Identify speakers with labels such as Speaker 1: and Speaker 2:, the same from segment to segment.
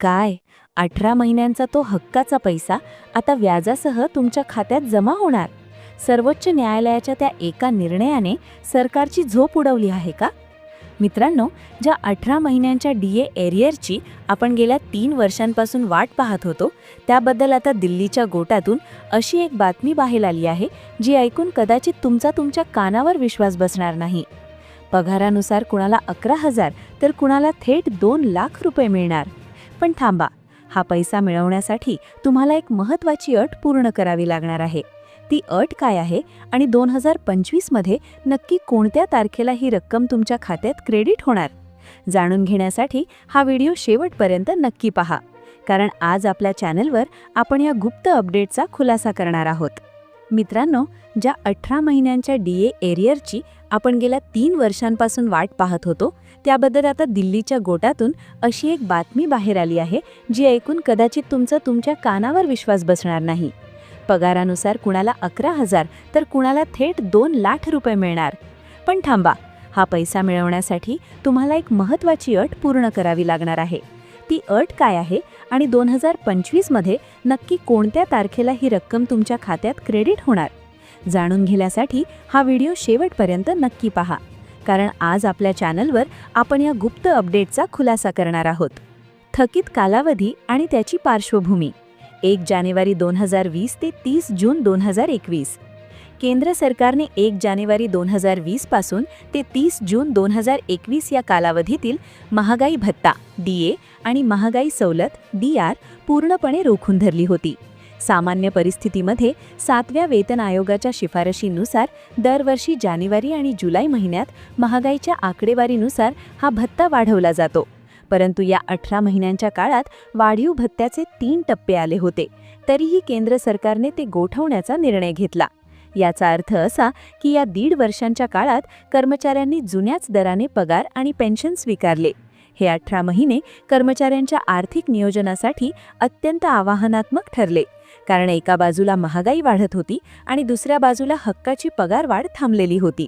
Speaker 1: काय? अठरा महिन्यांचा तो हक्काचा पैसा आता व्याजासह तुमच्या खात्यात जमा होणार. सर्वोच्च न्यायालयाच्या त्या एका निर्णयाने सरकारची झोप उडवली आहे का? मित्रांनो ज्या अठरा महिन्यांच्या डी ए एरियरची आपण गेल्या तीन वर्षांपासून वाट पाहत होतो त्याबद्दल आता दिल्लीच्या गोटातून अशी एक बातमी बाहेर आली आहे जी ऐकून कदाचित तुमचा तुमच्या कानावर विश्वास बसणार नाही. पगारानुसार कुणाला अकरा हजार तर कुणाला थेट दोन लाख रुपये मिळणार. पण थांबा. हा पैसा मिळवण्यासाठी तुम्हाला एक महत्त्वाची अट पूर्ण करावी लागणार आहे. ती अट काय आहे आणि दोन हजार पंचवीसमध्ये नक्की कोणत्या तारखेला ही रक्कम तुमच्या खात्यात क्रेडिट होणार? जाणून घेण्यासाठी हा व्हिडिओ शेवटपर्यंत नक्की पहा. कारण आज आपल्या चॅनलवर आपण या गुप्त अपडेटचा खुलासा करणार आहोत. मित्रांनो ज्या अठरा महिन्यांच्या डी ए एरियरची आपण गेल्या तीन वर्षांपासून वाट पाहत होतो त्याबद्दल आता दिल्लीच्या गोटातून अशी एक बातमी बाहेर आली आहे जी ऐकून कदाचित तुमचा तुमच्या कानावर विश्वास बसणार नाही. पगारानुसार कुणाला अकरा हजार तर कुणाला थेट दोन लाख रुपये मिळणार. पण थांबा हा पैसा मिळवण्यासाठी तुम्हाला एक महत्त्वाची अट पूर्ण करावी लागणार आहे. ती अट काय आहे? आणि दोन हजार पंचवीसमध्ये नक्की कोणत्या तारखेला ही रक्कम तुमच्या खात्यात क्रेडिट होणार? जाणून घेण्यासाठी हा व्हिडिओ शेवटपर्यंत नक्की पहा. कारण आज आपल्या चॅनलवर आपण या गुप्त अपडेटचा खुलासा करणार आहोत. थकीत कालावधी आणि त्याची पार्श्वभूमी. एक जानेवारी दोन हजार वीस ते तीस जून दोन हजार एकवीस. केंद्र सरकारने एक जानेवारी दोन हजार वीसपासून ते तीस जून दोन हजार एकवीस या कालावधीतील महागाई भत्ता डी ए आणि महागाई सवलत डी आर पूर्णपणे रोखून धरली होती. सामान्य परिस्थितीमध्ये सातव्या वेतन आयोगाच्या शिफारशीनुसार दरवर्षी जानेवारी आणि जुलै महिन्यात महागाईच्या आकडेवारीनुसार हा भत्ता वाढवला जातो. परंतु या अठरा महिन्यांच्या काळात वाढीव भत्त्याचे तीन टप्पे आले होते. तरीही केंद्र सरकारने ते गोठवण्याचा निर्णय घेतला. याचा अर्थ असा की या दीड वर्षांच्या काळात कर्मचाऱ्यांनी जुन्याच दराने पगार आणि पेन्शन स्वीकारले. हे अठरा महिने कर्मचाऱ्यांच्या आर्थिक नियोजनासाठी अत्यंत आव्हानात्मक ठरले. कारण एका बाजूला महागाई वाढत होती आणि दुसऱ्या बाजूला हक्काची पगारवाढ थांबलेली होती.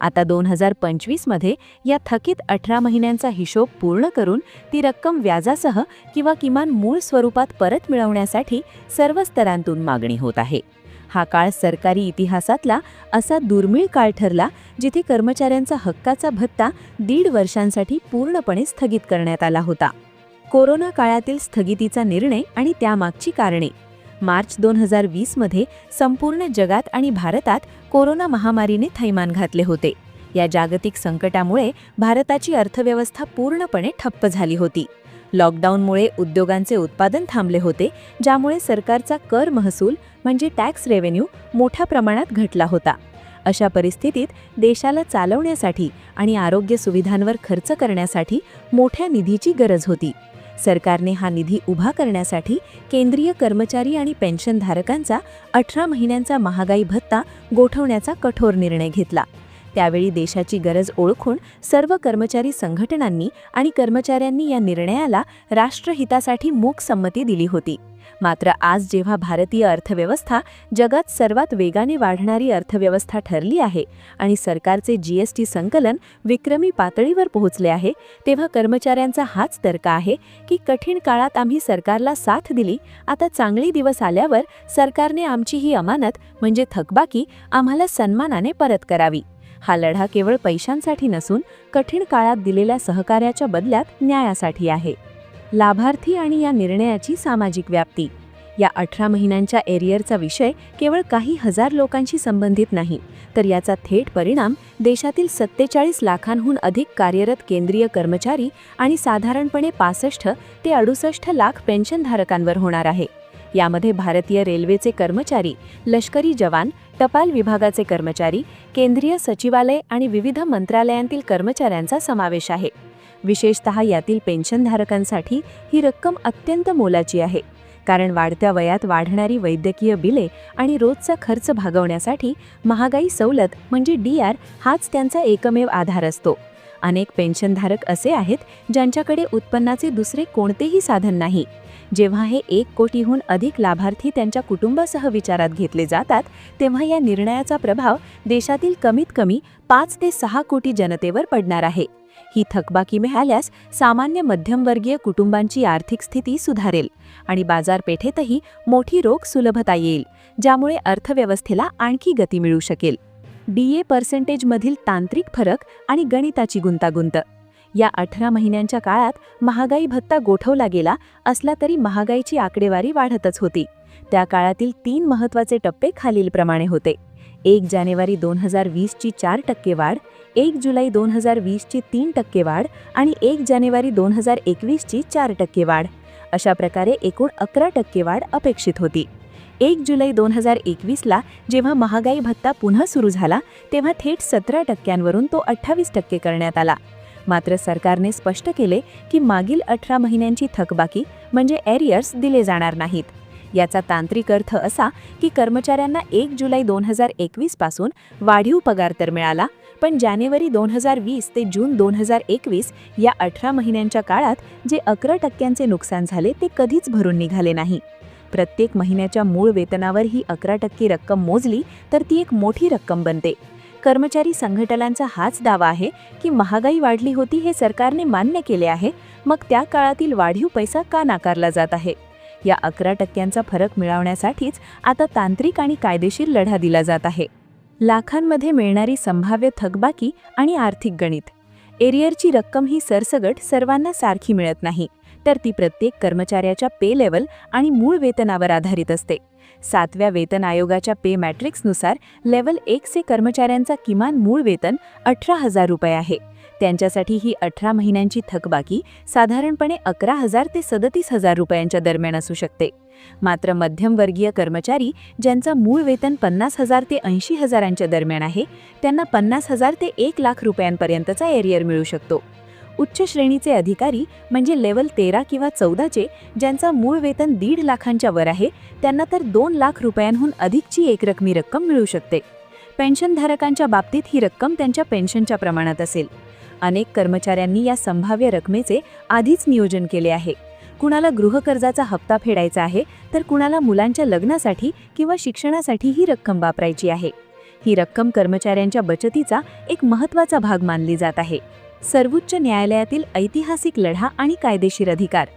Speaker 1: आता दोन हजार पंचवीसमध्ये या थकीत अठरा महिन्यांचा हिशोब पूर्ण करून ती रक्कम व्याजासह किंवा किमान मूळ स्वरूपात परत मिळवण्यासाठी सर्व स्तरांतून मागणी होत आहे. हा काळ सरकारी इतिहासातला असा दुर्मिळ काळ ठरला जिथे कर्मचाऱ्यांचा हक्काचा भत्ता दीड वर्षांसाठी पूर्णपणे स्थगित करण्यात आला होता. कोरोना काळातील स्थगितीचा निर्णय आणि त्यामागची कारणे. मार्च दोन हजार वीसमध्ये संपूर्ण जगात आणि भारतात कोरोना महामारीने थैमान घातले होते. या जागतिक संकटामुळे भारताची अर्थव्यवस्था पूर्णपणे ठप्प झाली होती. लॉकडाऊनमुळे उद्योगांचे उत्पादन थांबले होते ज्यामुळे सरकारचा कर महसूल म्हणजे टॅक्स रेव्हेन्यू मोठ्या प्रमाणात घटला होता. अशा परिस्थितीत देशाला चालवण्यासाठी आणि आरोग्य सुविधांवर खर्च करण्यासाठी मोठ्या निधीची गरज होती. सरकारने हा निधी उभा करण्यासाठी केंद्रीय कर्मचारी आणि पेन्शनधारकांचा अठरा महिन्यांचा महागाई भत्ता गोठवण्याचा कठोर निर्णय घेतला. त्यावेळी देशाची गरज ओळखून सर्व कर्मचारी संघटनांनी आणि कर्मचाऱ्यांनी या निर्णयाला राष्ट्रहितासाठी मूक संमती दिली होती. मात्र आज जेव्हा भारतीय अर्थव्यवस्था जगात सर्वात वेगाने वाढणारी अर्थव्यवस्था ठरली आहे आणि सरकारचे जीएसटी संकलन विक्रमी पातळीवर पोहोचले आहे तेव्हा कर्मचाऱ्यांचा हाच तर्क आहे की कठीण काळात आम्ही सरकारला साथ दिली आता चांगली दिवस आल्यावर सरकारने आमची ही अमानत म्हणजे थकबाकी आम्हाला सन्मानाने परत करावी. हा लढा केवळ पैशांसाठी नसून कठीण काळात दिलेल्या सहकार्याच्या बदल्यात न्यायासाठी आहे. लाभार्थी आणि या निर्णयाची सामाजिक व्याप्ती. या अठरा महिन्यांच्या एरियरचा विषय केवळ काही हजार लोकांशी संबंधित नाही तर याचा थेट परिणाम देशातील सत्तेचाळीस लाखांहून अधिक कार्यरत केंद्रीय कर्मचारी आणि साधारणपणे पासष्ट ते अडुसष्ट लाख पेन्शनधारकांवर होणार आहे. यामध्ये भारतीय रेल्वेचे कर्मचारी लष्करी जवान टपाल विभागाचे कर्मचारी केंद्रीय सचिवालय आणि विविध मंत्रालयांतील कर्मचाऱ्यांचा समावेश आहे. विशेषतः यातील पेन्शनधारकांसाठी ही रक्कम अत्यंत मोलाची आहे कारण वाढत्या वयात वाढणारी वैद्यकीय बिले आणि रोजचा खर्च भागवण्यासाठी महागाई सवलत म्हणजे डी आर हाच त्यांचा एकमेव आधार असतो. अनेक पेन्शनधारक असे आहेत ज्यांच्याकडे उत्पन्नाचे दुसरे कोणतेही साधन नाही. जेव्हा हे एक कोटीहून अधिक लाभार्थी त्यांच्या कुटुंबासह विचारात घेतले जातात तेव्हा या निर्णयाचा प्रभाव देशातील कमीत कमी पाच ते सहा कोटी जनतेवर पडणार आहे. ही थकबाकी मिळाल्यास सामान्य मध्यमवर्गीय कुटुंबांची आर्थिक स्थिती सुधारेल आणि बाजारपेठेतही मोठी रोख सुलभता येईल ज्यामुळे अर्थव्यवस्थेला आणखी गती मिळू शकेल. डी ए पर्सेंटेजमधील तांत्रिक फरक आणि गणिताची गुंतागुंत या अठरा महिन्यांच्या काळात महागाई भत्ता गोठवला गेला असला तरी महागाईची आकडेवारी वाढतच होती. त्या काळातील तीन महत्त्वाचे टप्पे खालीलप्रमाणे होते. एक जानेवारी दोन हजार वीसची चार टक्के वाढ एक जुलै दोन हजार वीसची तीन टक्के वाढ आणि एक जानेवारी दोन हजार एकवीसची चार टक्के वाढ. अशा प्रकारे एकूण अकरा टक्के वाढ अपेक्षित होती. एक जुलै दोन हजार एकवीसला जेव्हा महागाई भत्ता पुन्हा सुरू झाला तेव्हा थेट सतरा टक्क्यांवरून तो अठ्ठावीस टक्के करण्यात आला. मात्र सरकारने स्पष्ट केले की मागील अठरा महिन्यांची थकबाकी म्हणजे एरियर्स दिले जाणार नाहीत. याचा तांत्रिक अर्थ असा की कर्मचाऱ्यांना एक जुलै दोन हजार एकवीसपासून वाढीव पगार तर मिळाला पण जानेवारी दोन हजार वीस ते जून दोन हजार एकवीस या अठरा महिन्यांच्या काळात जे अकरा टक्क्यांचे नुकसान झाले ते कधीच भरून निघाले नाही. प्रत्येक महिन्याच्या मूळ वेतनावर ही अकरा टक्के रक्कम मोजली तर ती एक मोठी रक्कम बनते. कर्मचारी संघटनांचा हाच दावा आहे की महागाई वाढली होती हे सरकारने मान्य केले आहे मग त्या काळातील वाढीव पैसा का नाकारला जात आहे? या अकरा टक्क्यांचा फरक मिळवण्यासाठीच आता तांत्रिक आणि कायदेशीर लढा दिला जात आहे. लाखांमध्ये मिळणारी संभाव्य थकबाकी आणि आर्थिक गणित. एरियरची रक्कम ही सरसगट सर्वांना सारखी मिळत नाही. तर ती प्रत्येक कर्मचाऱ्याच्या पे लेवल आणि मूळ वेतनावर आधारित असते. सातव्या वेतन आयोगाच्या पे मॅट्रिक्सनुसार लेवल एकचे कर्मचाऱ्यांचा किमान मूळ वेतन अठरा हजार रुपये आहे. त्यांच्यासाठी ही अठरा महिन्यांची थकबाकी साधारणपणे अकरा हजार ते सदतीस हजार रुपयांच्या दरम्यान असू शकते. मात्र मध्यमवर्गीय कर्मचारी ज्यांचं मूळ वेतन पन्नास हजार ते ऐंशी हजारांच्या दरम्यान आहे त्यांना पन्नास हजार ते एक लाख रुपयांपर्यंतचा एरियर मिळू शकतो. उच्च श्रेणीचे अधिकारी म्हणजे लेवल तेरा किंवा चौदाचे ज्यांचा मूळ वेतन दीड लाखांच्या वर आहे त्यांना तर दोन लाख रुपयांहून अधिकची एकरकमी रक्कम मिळू शकते. पेन्शनधारकांच्या बाबतीत ही रक्कम त्यांच्या पेन्शनच्या प्रमाणात असेल. अनेक कर्मचाऱ्यांनी या संभाव्य रकमेचे आधीच नियोजन केले आहे. कुणाला गृहकर्जाचा हप्ता फेडायचा आहे तर कुणाला मुलांच्या लग्नासाठी किंवा शिक्षणासाठी ही रक्कम वापरायची आहे. ही रक्कम कर्मचाऱ्यांच्या बचतीचा एक महत्त्वाचा भाग मानली जात आहे. सर्वोच्च न्यायालयातील ऐतिहासिक लढा आणि कायदेशीर अधिकार.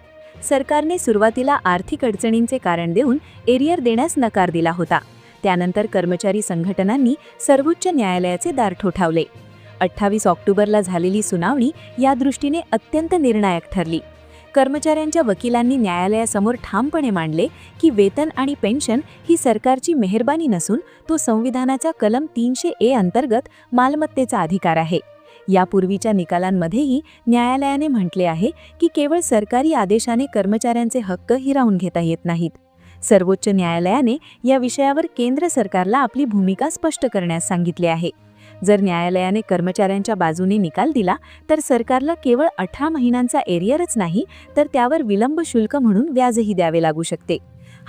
Speaker 1: सरकारने सुरुवातीला आर्थिक अडचणींचे कारण देऊन एरियर देण्यास नकार दिला होता. त्यानंतर कर्मचारी संघटनांनी सर्वोच्च न्यायालयाचे दार ठोठावले. अठ्ठावीस ऑक्टोबरला झालेली सुनावणी या दृष्टीने अत्यंत निर्णायक ठरली. कर्मचाऱ्यांच्या वकिलांनी न्यायालयासमोर ठामपणे मांडले की वेतन आणि पेन्शन ही सरकारची मेहरबानी नसून तो संविधानाच्या कलम तीनशे ए अंतर्गत मालमत्तेचा अधिकार आहे. यापूर्वीच्या निकालांमध्येही न्यायालयाने म्हटले आहे की केवळ सरकारी आदेशाने कर्मचाऱ्यांचे हक्क हिरावून घेता येत नाहीत. सर्वोच्च न्यायालयाने या विषयावर केंद्र सरकारला आपली भूमिका स्पष्ट करण्यास सांगितले आहे. जर न्यायालयाने कर्मचाऱ्यांच्या बाजूने निकाल दिला तर सरकारला केवळ अठरा महिन्यांचा एरियरच नाही तर त्यावर विलंब शुल्क म्हणून व्याजही द्यावे लागू शकते.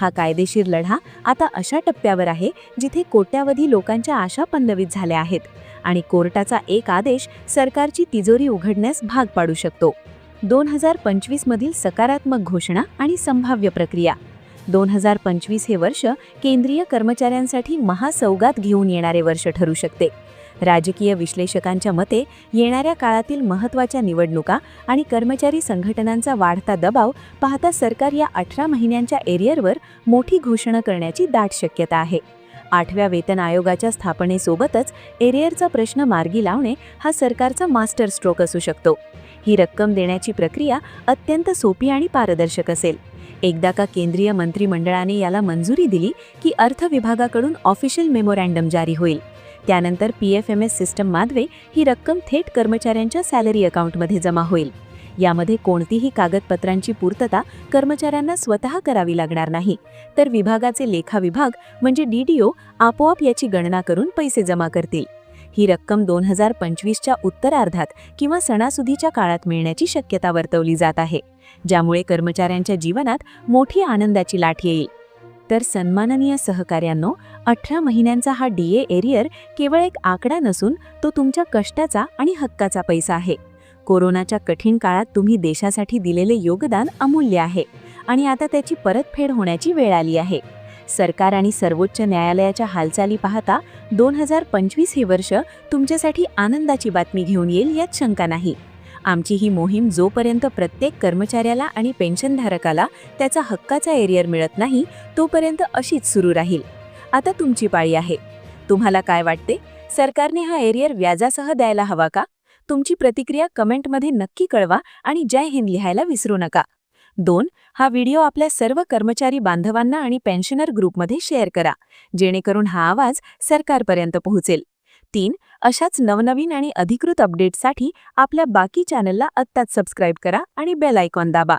Speaker 1: हा कायदेशीर लढा आता अशा टप्प्यावर आहे जिथे कोट्यावधी लोकांच्या आशा पल्लवित झाल्या आहेत. आणि कोर्टाचा एक आदेश सरकारची तिजोरी उघडण्यास भाग पाडू शकतो. दोन हजार पंचवीसमधील सकारात्मक घोषणा आणि संभाव्य प्रक्रिया. दोन हजार पंचवीस हे वर्ष केंद्रीय कर्मचाऱ्यांसाठी महासौगात घेऊन येणारे वर्ष ठरू शकते. राजकीय विश्लेषकांच्या मते येणाऱ्या काळातील महत्त्वाच्या निवडणुका आणि कर्मचारी संघटनांचा वाढता दबाव पाहता सरकार या अठरा महिन्यांच्या एरियरवर मोठी घोषणा करण्याची दाट शक्यता आहे. आठव्या वेतन आयोगाच्या स्थापनेसोबतच एरियरचा प्रश्न मार्गी लावणे हा सरकारचा मास्टर स्ट्रोक असू शकतो. ही रक्कम देण्याची प्रक्रिया अत्यंत सोपी आणि पारदर्शक असेल. एकदा का केंद्रीय मंत्रिमंडळाने याला मंजुरी दिली की अर्थ विभागाकडून ऑफिशियल मेमोरँडम जारी होईल. त्यानंतर P F M S system माधवे ही रक्कम थेट कर्मचाऱ्यांच्या सॅलरी अकाउंटमध्ये जमा होईल. यामध्ये कोणतीही कागदपत्रांची पूर्तता कर्मचाऱ्यांना स्वतः करावी लागणार नाही. तर विभागाचे लेखा विभाग म्हणजे डी डी ओ आपोआप याची गणना करून पैसे जमा करतील. ही रक्कम दोन हजार पंचवीसच्या उत्तरार्धात किंवा सणासुदीच्या काळात मिळण्याची शक्यता वर्तवली जात आहे ज्यामुळे कर्मचाऱ्यांच्या जीवनात मोठी आनंदाची लाट येईल. तर सन्माननीय सहकार्यांनो अठरा महिन्यांचा हा डी ए एरियर केवळ एक आकडा नसून तो तुमच्या कष्टाचा आणि हक्काचा पैसा आहे. कोरोनाच्या कठीण काळात तुम्ही देशासाठी दिलेले योगदान अमूल्य आहे आणि आता त्याची परतफेड होण्याची वेळ आली आहे. सरकार आणि सर्वोच्च न्यायालयाच्या हालचाली पाहता दोन हजार पंचवीस हे वर्ष तुमच्यासाठी आनंदाची बातमी घेऊन येईल यात शंका नाही. आमची ही मोहीम जोपर्यंत प्रत्येक कर्मचाऱ्याला आणि पेन्शनधारकाला त्याचा हक्काचा एरियर मिळत नाही तोपर्यंत अशीच सुरू राहील. आता तुमची पाळी आहे. तुम्हाला काय वाटते? सरकारने हा एरियर व्याजासह द्यायला हवा का? तुमची प्रतिक्रिया कमेंटमध्ये नक्की कळवा आणि जय हिंद लिहायला विसरू नका. दोन हा व्हिडिओ आपल्या सर्व कर्मचारी बांधवांना आणि पेन्शनर ग्रुपमध्ये शेअर करा. जेणेकरून हा आवाज सरकारपर्यंत पोहोचेल. तीन अशाच नवनवीन आणि अधिकृत अपडेट्ससाठी आपल्या बाकी चॅनलला आत्ताच सबस्क्राईब करा आणि बेल आयकॉन दाबा.